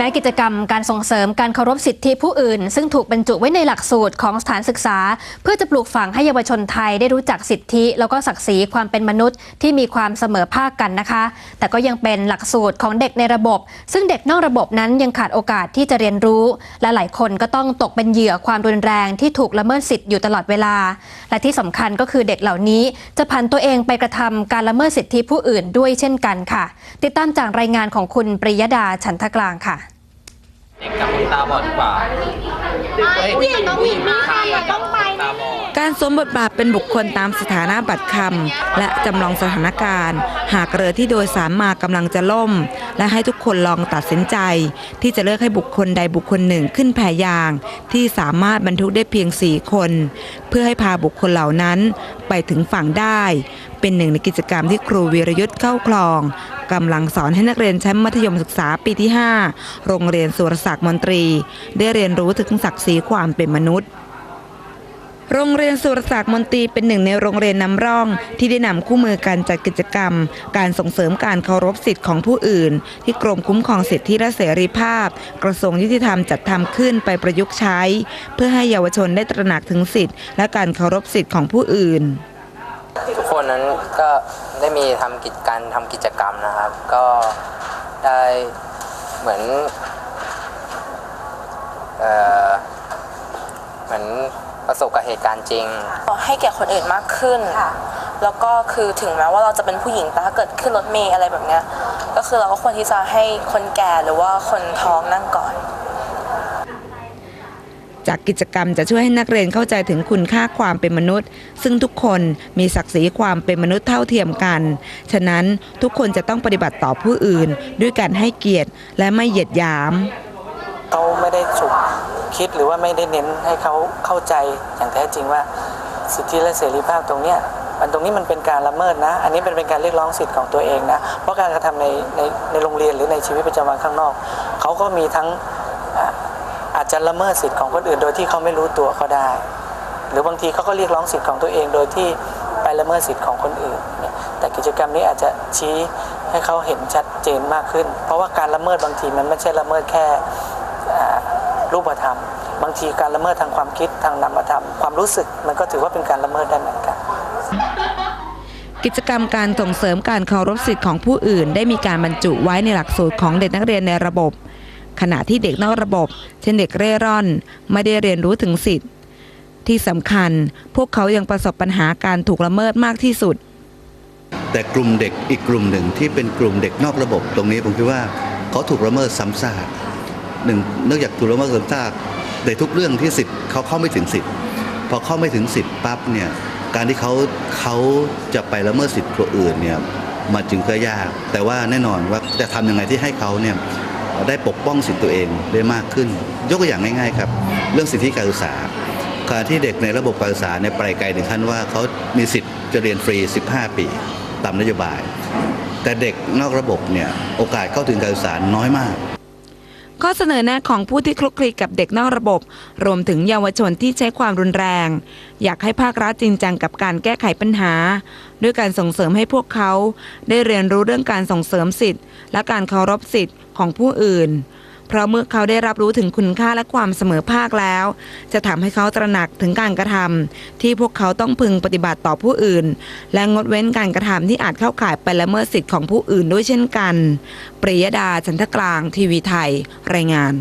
แม้กิจกรรมการส่งเสริมการเคารพสิทธิผู้อื่น ซึ่งถูกบรรจุไว้ในหลักสูตรของสถานศึกษา เพื่อจะปลูกฝังให้เยาวชนไทยได้รู้จักสิทธิ แล้วก็ศักดิ์ศรีความเป็นมนุษย์ที่มีความเสมอภาคกันนะคะ แต่ก็ยังเป็นหลักสูตรของเด็กในระบบ ซึ่งเด็กนอกระบบนั้นยังขาดโอกาสที่จะเรียนรู้ และหลายคนก็ต้องตกเป็นเหยื่อความรุนแรงที่ถูกละเมิดสิทธิ์อยู่ตลอดเวลา และที่สำคัญก็คือเด็กเหล่านี้ จะพันตัวเองไปกระทำการละเมิดสิทธิผู้อื่นด้วยเช่นกันค่ะ ติดตามจากรายงานของคุณปริยดาฉันทกลางค่ะ กกับคนตาบอดดีกว่าผู้หญิงต้องมีมาเราต้องไปตาบอด การสวมบทบาทเป็นบุคคลตามสถานะบัตรคำและจำลองสถานการณ์ หากเรือที่โดยสารมากำลังจะล่ม และให้ทุกคนลองตัดสินใจ ที่จะเลือกให้บุคคลใดบุคคลหนึ่งขึ้นแพยาง ที่สามารถบรรทุกได้เพียง 4 คน เพื่อให้พาบุคคลเหล่านั้นไปถึงฝั่งได้ เป็นหนึ่งในกิจกรรมที่ครูวีรยุทธ์เข้าคลองกำลังสอนให้นักเรียนชั้นมัธยมศึกษาปีที่ 5 โรงเรียนสุรศักดิ์มนตรี ได้เรียนรู้ถึงศักดิ์ศรีความเป็นมนุษย์ โรงเรียนสุรศักดิ์มนตรีเป็นหนึ่งในโรงเรียนนำร่อง ที่ได้นำคู่มือการจัดกิจกรรม การส่งเสริมการเคารพสิทธิ์ของผู้อื่น ที่กรมคุ้มครองสิทธิและเสรีภาพ กระทรวงยุติธรรมจัดทำขึ้นไปประยุกต์ใช้ เพื่อให้เยาวชนได้ตระหนักถึงสิทธิและการเคารพสิทธิ์ของผู้อื่น ทุกคนนั้นก็ได้มีทำกิจการทำกิจกรรมนะครับ ก็ได้เหมือนเอ่อเหมือนประ สบกับเหตุการณ์จริง ให้แก่คนอื่นมากขึ้น แล้วก็คือถึงแม้ว่าเราจะเป็นผู้หญิงแต่ถ้าเกิดขึ้นรถเมล์อะไรแบบเนี้ยก็คือเราก็ควรที่จะให้คนแก่หรือว่าคนท้องนั่งก่อน จากกิจกรรมจะช่วยให้นักเรียนเข้าใจถึงคุณค่าความเป็นมนุษย์ ซึ่งทุกคนมีศักดิ์ศรีความเป็นมนุษย์เท่าเทียมกัน ฉะนั้นทุกคนจะต้องปฏิบัติต่อผู้อื่น ด้วยการให้เกียรติและไม่เหยียดหยาม เขาไม่ได้ฉุกคิดหรือว่าไม่ได้เน้นให้เขาเข้าใจอย่างแท้จริงว่าสิทธิและเสรีภาพตรงเนี้ยมันตรงนี้มันเป็นการละเมิดนะ อันนี้เป็นเป็นการเรียกร้องสิทธิ์ของตัวเองนะ เพราะการกระทำในในในโรงเรียนหรือในชีวิตประจำวันข้างนอก เขาก็มีทั้งอาจจะละเมิดสิทธิ์ของคนอื่น โดยที่เขาไม่รู้ตัวก็ได้ หรือบางทีเขาก็เรียกร้องสิทธิ์ของตัวเองโดยที่ไปละเมิดสิทธิ์ของคนอื่น แต่กิจกรรมนี้อาจจะชี้ให้เขาเห็นชัดเจนมากขึ้น เพราะว่าการละเมิดบางทีมันไม่ใช่ละเมิดแค่ รูปธรรม บางทีการละเมิดทางความคิดทางนามธรรม ความรู้สึกมันก็ถือว่าเป็นการละเมิดได้เหมือนกันกิจกรรมการส่งเสริมการเคารพสิทธิ์ของผู้อื่น ได้มีการบรรจุไว้ในหลักสูตรของเด็กนักเรียนในระบบ ขณะที่เด็กนอกระบบ เช่นเด็กเร่ร่อน ไม่ได้เรียนรู้ถึงสิทธิ์ ที่สำคัญพวกเขายังประสบปัญหาการถูกละเมิดมากที่สุด แต่กลุ่มเด็กอีกกลุ่มหนึ่งที่เป็นกลุ่มเด็กนอกระบบ ตรงนี้ผมคิดว่าเขาถูกละเมิดซ้ำซาก หนึ่งเนื่องจากถูกละเมิดซ้ำซากในทุกเรื่องที่สิทธิ์เขาเข้าไม่ถึงสิทธิ์พอเข้าไม่ถึงสิทธิ์ปั๊บเนี่ยการที่เขาเขาจะไปละเมิดสิทธิ์คนอื่นเนี่ยมันจึงก็ยาก แต่ว่าแน่นอนว่าจะทำยังไงที่ให้เขาเนี่ยได้ปกป้องสิทธิ์ตัวเองได้มากขึ้น ยกตัวอย่างง่ายๆครับ เรื่องสิทธิการศึกษาการที่เด็กในระบบการศึกษาเนี่ยไปไกลถึงขั้นว่าเขามีสิทธิ์จะเรียนฟรี 15 ปีตามนโยบาย แต่เด็กนอกระบบเนี่ยโอกาสเข้าถึงการศึกษาน้อยมาก ข้อเสนอแนะของผู้ที่คลุกคลีกับเด็กนอกระบบ รวมถึงเยาวชนที่ใช้ความรุนแรง อยากให้ภาครัฐจริงจังกับการแก้ไขปัญหา ด้วยการส่งเสริมให้พวกเขา ได้เรียนรู้เรื่องการส่งเสริมสิทธิ์ และการเคารพสิทธิ์ของผู้อื่น เพราะเมื่อเขาได้รับรู้ถึงคุณค่าและความเสมอภาคแล้ว จะทำให้เขาตระหนักถึงการกระทำที่พวกเขาต้องพึงปฏิบัติต่อผู้อื่น และงดเว้นการกระทำที่อาจเข้าข่ายไปละเมิดสิทธิ์ของผู้อื่นด้วยเช่นกัน ปริยดาจันทกลาง ทีวีไทย รายงาน